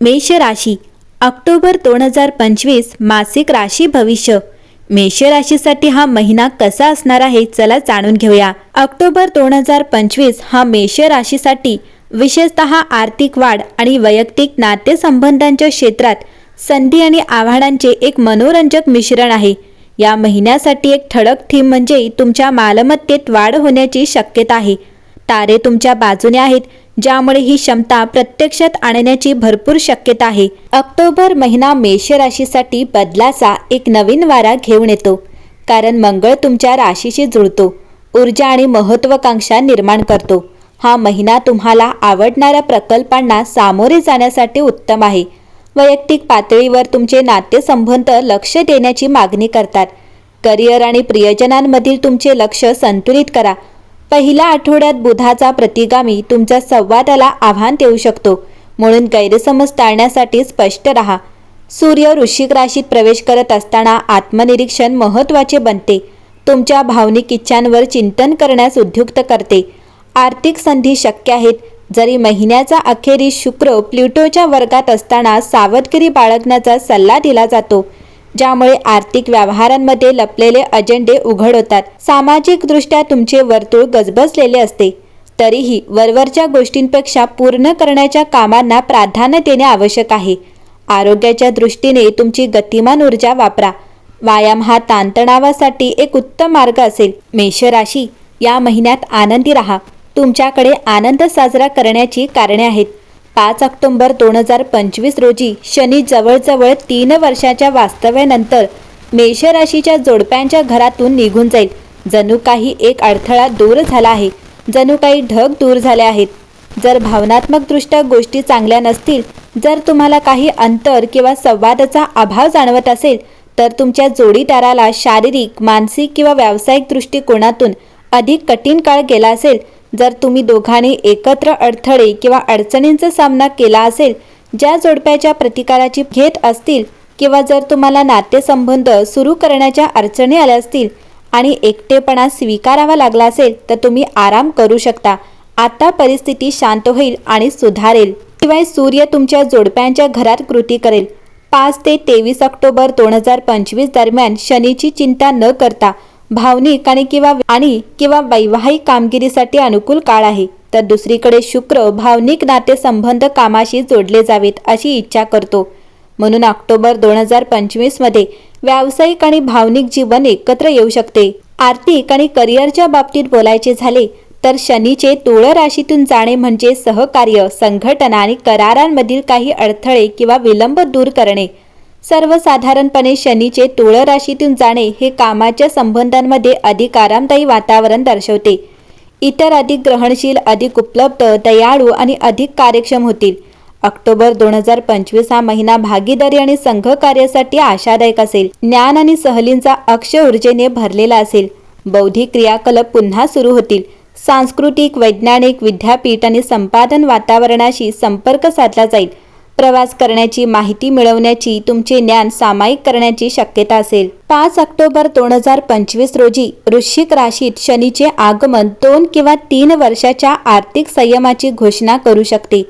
मेष राशी ऑक्टोबर दोन हजार पंचवीस मासिक राशी भविष्य. मेष राशीसाठी हा महिना कसा असणार आहे चला जाणून घेऊया. ऑक्टोबर दोन हजार पंचवीस हा मेष राशीसाठी विशेषतः आर्थिक वाढ आणि वैयक्तिक नातेसंबंधांच्या क्षेत्रात संधी आणि आव्हानांचे एक मनोरंजक मिश्रण आहे. या महिन्यासाठी एक ठळक थीम म्हणजे तुमच्या मालमत्तेत वाढ होण्याची शक्यता आहे. तारे तुमच्या बाजूने आहेत. ज्यामुळे ही क्षमता प्रत्यक्षात आणण्याची भरपूर शक्यता आहे. ऑक्टोबर महिना मेष राशीसाठी बदलाचा एक नवीन वारा घेऊन येतो. कारण मंगळ तुमच्या राशीशी जुळतो. ऊर्जा आणि महत्वाकांक्षा निर्माण करतो. हा महिना तुम्हाला आवडणाऱ्या प्रकल्पांना सामोरे जाण्यासाठी उत्तम आहे. वैयक्तिक पातळीवर तुमचे नातेसंबंध लक्ष देण्याची मागणी करतात. करिअर आणि प्रियजनांमधील तुमचे लक्ष संतुलित करा. पहिल्या आठवड्यात बुधाचा प्रतिगामी तुमच्या संवादाला आव्हान देऊ शकतो. म्हणून गैरसमज टाळण्यासाठी स्पष्ट राहा. सूर्य वृश्चिक राशीत प्रवेश करत असताना आत्मनिरीक्षण महत्त्वाचे बनते. तुमच्या भावनिक इच्छांवर चिंतन करण्यास उद्युक्त करते. आर्थिक संधी शक्य आहेत. जरी महिन्याचा अखेरीस शुक्र प्ल्युटोच्या वर्गात असताना सावधगिरी बाळगण्याचा सल्ला दिला जातो. ज्यामुळे आर्थिक व्यवहारांमध्ये लपलेले अजेंडे उघड होतात सामाजिकदृष्ट्या तुमचे वर्तुळ गजबजलेले असते. तरीही वरवरच्या गोष्टींपेक्षा पूर्ण करण्याच्या कामांना प्राधान्य देणे आवश्यक आहे. आरोग्याच्या दृष्टीने तुमची गतिमान ऊर्जा वापरा. व्यायाम हा ताणतणावासाठी एक उत्तम मार्ग असेल. मेष राशी या महिन्यात आनंदी राहा. तुमच्याकडे आनंद साजरा करण्याची कारणे आहेत. पाच ऑक्टोंबर दोन हजार पंचवीस रोजी शनी जवळजवळ तीन वर्षाच्या वास्तव्यानंतर मेष राशीच्या जोडप्यांच्या घरातून निघून जाईल. जणू काही एक अडथळा दूर झाला आहे. जणू काही ढग दूर झाले आहेत. जर भावनात्मकदृष्ट्या गोष्टी चांगल्या नसतील जर तुम्हाला काही अंतर किंवा संवादाचा अभाव जाणवत असेल तर तुमच्या जोडीदाराला शारीरिक मानसिक किंवा व्यावसायिक दृष्टिकोनातून अधिक कठीण काळ गेला असेल. जर तुम्ही दोघांनी एकत्र अडथळे किंवा अडचणींचा सामना केला असेल ज्या जोडप्याच्या प्रतिकाराची घेत असतील किंवा जर तुम्हाला नातेसंबंध सुरू करण्याच्या अडचणी आल्या असतील आणि एकटेपणा स्वीकारावा लागला असेल तर तुम्ही आराम करू शकता. आता परिस्थिती शांत होईल आणि सुधारेल. शिवाय सूर्य तुमच्या जोडप्यांच्या घरात कृती करेल. पाच ते तेवीस ऑक्टोबर दोन हजार पंचवीस दरम्यान शनीची चिंता न करता भावनिक आणि किंवा आणि किंवा वैवाहिक कामगिरीसाठी अनुकूल काळ आहे. तर दुसरीकडे शुक्र भावनिक नातेसंबंध कामाशी जोडले जावेत अशी इच्छा करतो. म्हणून ऑक्टोबर दोन हजार पंचवीसमध्ये व्यावसायिक आणि भावनिक जीवन एकत्र येऊ शकते. आर्थिक आणि करिअरच्या बाबतीत बोलायचे झाले तर शनीचे तुळ राशीतून जाणे म्हणजे सहकार्य संघटना आणि करारांमधील काही अडथळे किंवा विलंब दूर करणे. सर्वसाधारणपणे शनीचे तुळ राशीतून जाणे हे कामाच्या संबंधांमध्ये अधिक आरामदायी वातावरण दर्शवते. इतर अधिक ग्रहणशील अधिक उपलब्ध दयाळू आणि अधिक कार्यक्षम होतील. ऑक्टोबर दोन हजार पंचवीस हा महिना भागीदारी आणि संघकार्यासाठी आशादायक असेल. ज्ञान आणि सहलींचा अक्ष ऊर्जेने भरलेला असेल. बौद्धिक क्रियाकलाप पुन्हा सुरू होतील. सांस्कृतिक वैज्ञानिक विद्यापीठ आणि संपादन वातावरणाशी संपर्क साधला जाईल. प्रवास करण्याची माहिती मिळवण्याची तुमचे ज्ञान सामायिक करण्याची शक्यता असेल. पाच ऑक्टोबर दोन हजार पंचवीस रोजी वृश्चिक राशीत शनीचे आगमन दोन किंवा तीन वर्षाच्या आर्थिक संयमाची घोषणा करू शकते.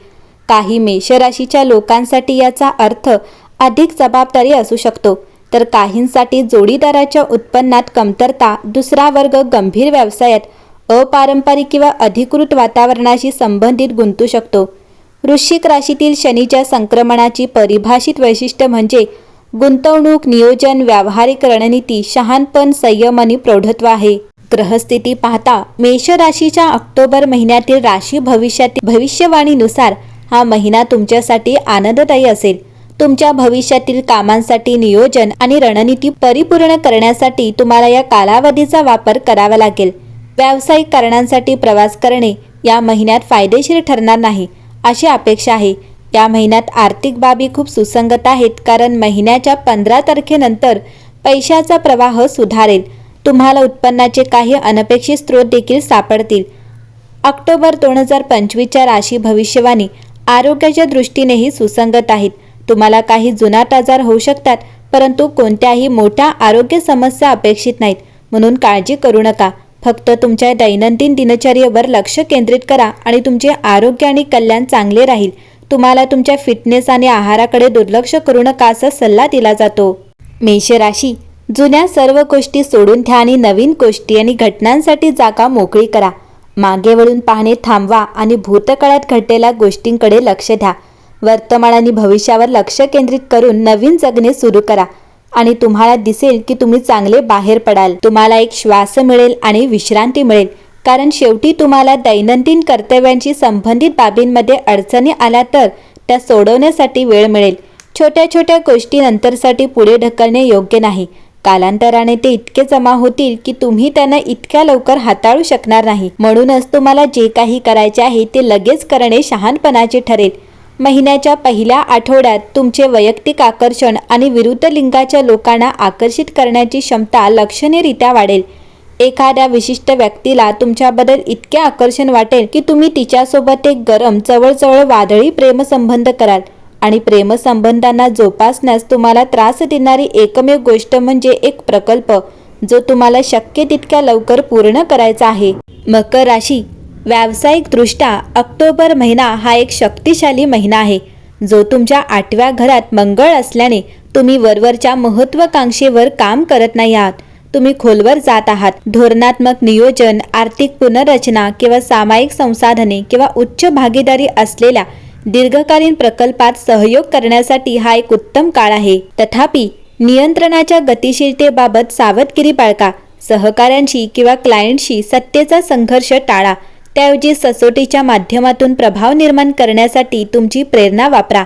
काही मेष राशीच्या लोकांसाठी याचा अर्थ अधिक जबाबदारी असू शकतो. तर काहींसाठी जोडीदाराच्या उत्पन्नात कमतरता दुसरा वर्ग गंभीर व्यवसायात अपारंपरिक किंवा अधिकृत वातावरणाशी संबंधित गुंतू शकतो. वृश्चिक राशीतील शनीच्या संक्रमणाची परिभाषित वैशिष्ट्य म्हणजे गुंतवणूक नियोजन व्यावहारिक रणनीती शहाणपण संयम आणि प्रौढत्व आहे. ग्रहस्थिती पाहता मेष राशीच्या ऑक्टोबर महिन्यातील राशी भविष्यातील भविष्यवाणीनुसार हा महिना तुमच्यासाठी आनंददायी असेल. तुमच्या भविष्यातील कामांसाठी नियोजन आणि रणनीती परिपूर्ण करण्यासाठी तुम्हाला या कालावधीचा वापर करावा लागेल. व्यावसायिक कारणांसाठी प्रवास करणे या महिन्यात फायदेशीर ठरणार नाही. अशी अपेक्षा आहे. या महिन्यात आर्थिक बाबी खूप सुसंगत आहेत कारण महिन्याच्या पंधरा तारखेनंतर पैशाचा प्रवाह सुधारेल. तुम्हाला उत्पन्नाचे काही अनपेक्षित स्रोत देखील सापडतील. ऑक्टोबर दोन हजार पंचवीसच्या राशी भविष्यवाणी आरोग्याच्या दृष्टीनेही सुसंगत आहेत. तुम्हाला काही जुनाट आजार होऊ शकतात परंतु कोणत्याही मोठ्या आरोग्य समस्या अपेक्षित नाहीत. म्हणून काळजी करू नका. फक्त तुमच्या दैनंदिन दिनचर्येवर लक्ष केंद्रित करा आणि तुमचे आरोग्य आणि कल्याण चांगले राहील. तुम्हाला तुमच्या फिटनेस आणि आहाराकडे दुर्लक्ष करू नका असा सल्ला दिला जातो. मेष राशी. जुन्या सर्व गोष्टी सोडून घ्या आणि नवीन गोष्टी आणि घटनांसाठी जागा मोकळी करा. मागे वळून पाहणे थांबवा आणि भूतकाळात घडलेल्या गोष्टींकडे लक्ष द्या. वर्तमान आणि भविष्यावर लक्ष केंद्रित करून नवीन जगणे सुरू करा. आणि तुम्हाला दिसेल की तुम्ही चांगले बाहेर पडाल. तुम्हाला एक श्वास मिळेल आणि विश्रांती मिळेल. कारण शेवटी तुम्हाला दैनंदिन कर्तव्यांशी संबंधित बाबींमध्ये अडचणी आल्या तर त्या सोडवण्यासाठी वेळ मिळेल. छोट्या छोट्या गोष्टी नंतरसाठी पुढे ढकलणे योग्य नाही. कालांतराने ते इतके जमा होतील की तुम्ही त्यांना इतक्या लवकर हाताळू शकणार नाही. म्हणूनच तुम्हाला जे काही करायचे आहे ते लगेच करणे शहाणपणाचे ठरेल. महिन्याच्या पहिल्या आठवड्यात तुमचे वैयक्तिक आकर्षण आणि विरुद्ध लिंगाच्या लोकांना आकर्षित करण्याची क्षमता लक्षणीयरित्या वाढेल. एखाद्या विशिष्ट व्यक्तीला तुमच्याबद्दल इतके आकर्षण वाटेल की तुम्ही तिच्यासोबत एक गरम जवळजवळ वादळी प्रेमसंबंध कराल. आणि प्रेमसंबंधांना जोपासण्यास तुम्हाला त्रास देणारी एकमेव गोष्ट म्हणजे एक प्रकल्प जो तुम्हाला शक्य तितक्या लवकर पूर्ण करायचा आहे. मकर राशी व्यावसायिकदृष्ट्या ऑक्टोबर महिना हा एक शक्तिशाली महिना आहे. जो तुमच्या आठव्या घरात मंगळ असल्याने तुम्ही वरवरच्या महत्वाकांक्षेवर काम करत नाही आहात. तुम्ही खोलवर जात आहात. धोरणात्मक नियोजन आर्थिक पुनर्रचना किंवा सामायिक संसाधने किंवा उच्च भागीदारी असलेल्या दीर्घकालीन प्रकल्पात सहयोग करण्यासाठी हा एक उत्तम काळ आहे. तथापि नियंत्रणाच्या गतिशीलतेबाबत सावधगिरी बाळगा. सहकाऱ्यांशी किंवा क्लायंटशी सत्तेचा संघर्ष टाळा. त्याऐवजी ससोटीच्या माध्यमातून प्रभाव निर्माण करण्यासाठी तुमची प्रेरणा वापरा.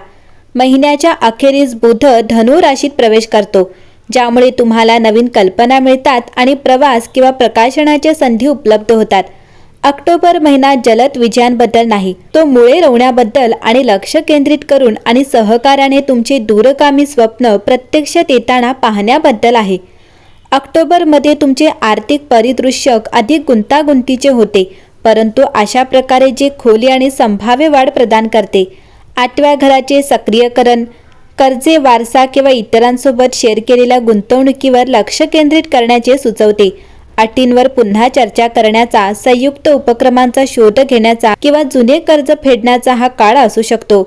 महिन्याच्या अखेरीस बुध धनु राशीत प्रवेश करतो ज्यामुळे तुम्हाला नवीन कल्पना मिळतात आणि प्रवास किंवा प्रकाशनाच्या संधी उपलब्ध होतात. ऑक्टोबर महिना जलद विजयांबद्दल नाही तो मुळे रोवण्याबद्दल आणि लक्ष केंद्रित करून आणि सहकार्याने तुमचे दूरगामी स्वप्न प्रत्यक्षात येताना पाहण्याबद्दल आहे. ऑक्टोबरमध्ये तुमचे आर्थिक परिदृश्य अधिक गुंतागुंतीचे होते. परंतु अशा प्रकारे जे खोली आणि संभाव्य वाढ प्रदान करते आठव्या घराचे सक्रियकरण कर्जे वारसा किंवा इतरांसोबत शेअर केलेल्या गुंतवणुकीवर लक्ष केंद्रित करण्याचे सुचवते. अटींवर पुन्हा चर्चा करण्याचा संयुक्त उपक्रमांचा शोध घेण्याचा किंवा जुने कर्ज फेडण्याचा हा काळ असू शकतो.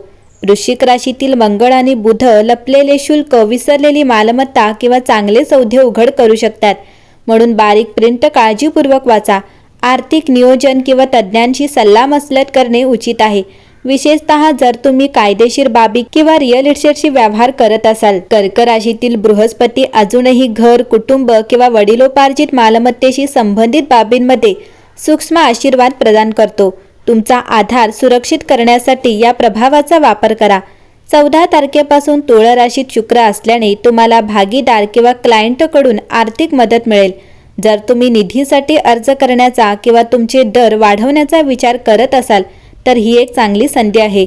वृश्चिक राशीतील मंगळ आणि बुध लपलेले शुल्क विसरलेली मालमत्ता किंवा चांगले सौदे उघड करू शकतात. म्हणून बारीक प्रिंट काळजीपूर्वक वाचा. आर्थिक नियोजन किंवा तज्ज्ञांशी सल्लामसलत करणे उचित आहे. विशेषतः जर तुम्ही कायदेशीर बाबी किंवा रिअल इस्टेटशी व्यवहार करत असाल कर्क राशीतील बृहस्पती अजूनही घर कुटुंब किंवा वडिलोपार्जित मालमत्तेशी संबंधित बाबींमध्ये सूक्ष्म आशीर्वाद प्रदान करतो. तुमचा आधार सुरक्षित करण्यासाठी या प्रभावाचा वापर करा. चौदा तारखेपासून तुळ राशीत शुक्र असल्याने तुम्हाला भागीदार किंवा क्लायंटकडून आर्थिक मदत मिळेल. जर तुम्ही निधीसाठी अर्ज करण्याचा किंवा तुमचे दर वाढवण्याचा विचार करत असाल तर ही एक चांगली संधी आहे.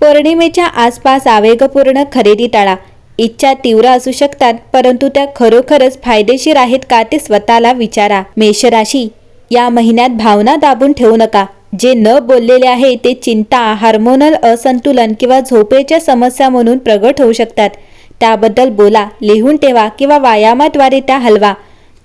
पौर्णिमेच्या आसपास आवेगपूर्ण खरेदी टाळा. इच्छा तीव्र असू शकतात परंतु त्या खरोखरच फायदेशीर आहेत का ते स्वतःला विचारा. मेषराशी या महिन्यात भावना दाबून ठेवू नका. जे न बोललेले आहे ते चिंता हार्मोनल असंतुलन किंवा झोपेच्या समस्या म्हणून प्रगट होऊ शकतात. त्याबद्दल बोला लिहून ठेवा किंवा व्यायामाद्वारे त्या हलवा.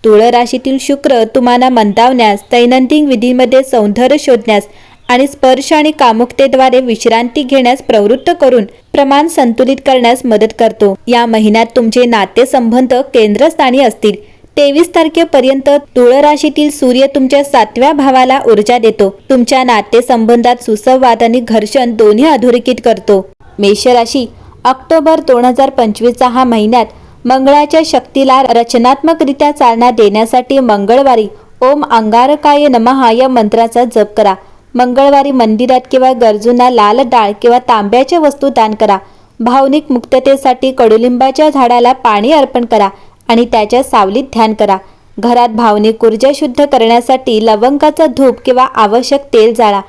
तुळ राशीतील शुक्र तुम्हाला मंदावण्यास दैनंदिन विधीमध्ये सौंदर्य शोधण्यास आणि स्पर्श आणि कामुकतेद्वारे विश्रांती घेण्यास प्रवृत्त करून प्रमाण संतुलित करण्यास मदत करतो. या महिन्यात तुमचे नातेसंबंध केंद्रस्थानी असतील. तेवीस तारखेपर्यंत तुळ राशीतील सूर्य तुमच्या सातव्या भावाला ऊर्जा देतो. तुमच्या नातेसंबंधात सुसंवाद आणि घर्षण दोन्ही अधोरेखित करतो. मेष राशी ऑक्टोबर दोन हजार पंचवीसचा हा महिन्यात मंगळाच्या शक्तीला रचनात्मकरित्या चालना देण्यासाठी मंगळवारी ओम अंगारकाय नमः या मंत्राचा जप करा. मंगळवारी मंदिरात किंवा गरजूंना लाल डाळ किंवा तांब्याच्या वस्तू दान करा. भावनिक मुक्ततेसाठी कडुलिंबाच्या झाडाला पाणी अर्पण करा आणि त्याच्या सावलीत ध्यान करा. घरात भावनिक ऊर्जा शुद्ध करण्यासाठी लवंगाचा धूप किंवा आवश्यक तेल जाळा.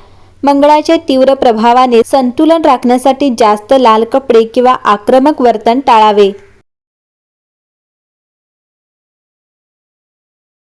मंगळाच्या तीव्र प्रभावाने संतुलन राखण्यासाठी जास्त लाल कपडे किंवा आक्रमक वर्तन टाळावे.